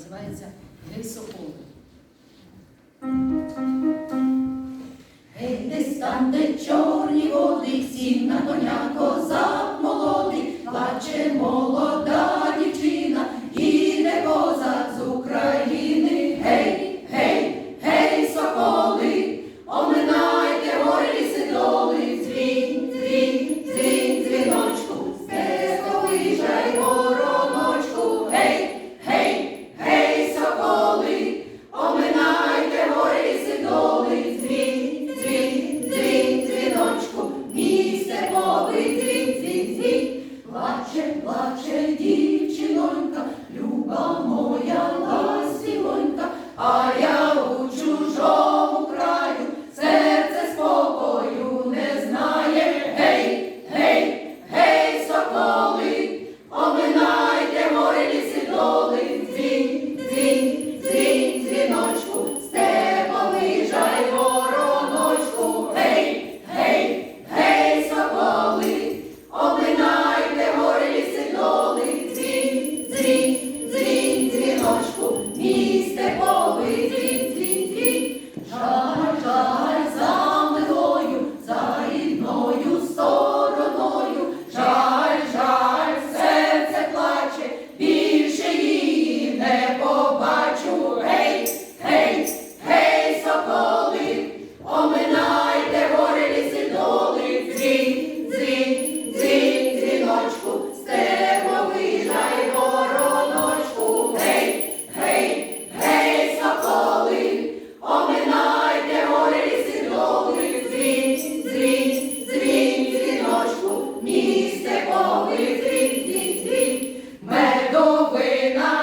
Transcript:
називається Гей Сокол. Гей, десь там, де чорні води, сім на коня коза. плаче, плаче дід. Amen.